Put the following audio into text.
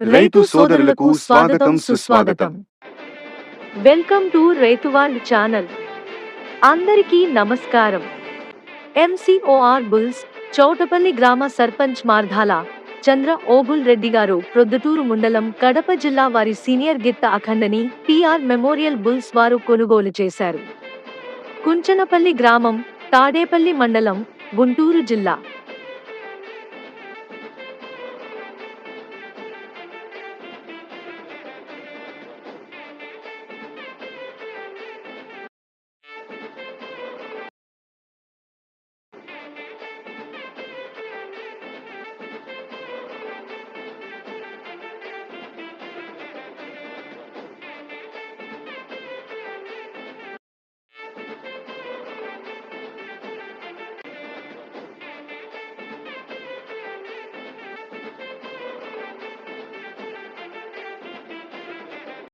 రైతు సోదరులకు స్వాగతం సుస్వాగతం. వెల్కమ్ టు రైతు వాళ్ళు ఛానల్. అందరికీ నమస్కారం. ఎంసీఓఆర్ బుల్స్ చౌటపల్లి గ్రామ సర్పంచ్ మార్ధాల చంద్ర ఓబుల్ రెడ్డి గారు ప్రొద్దుటూరు మండలం కడప జిల్లా వారి సీనియర్ గిత్త అఖండని టిఆర్ మెమోరియల్ బుల్స్ వారు కొనుగోలు చేశారు. కుంచనపల్లి గ్రామం తాడేపల్లి మండలం గుంటూరు జిల్లా.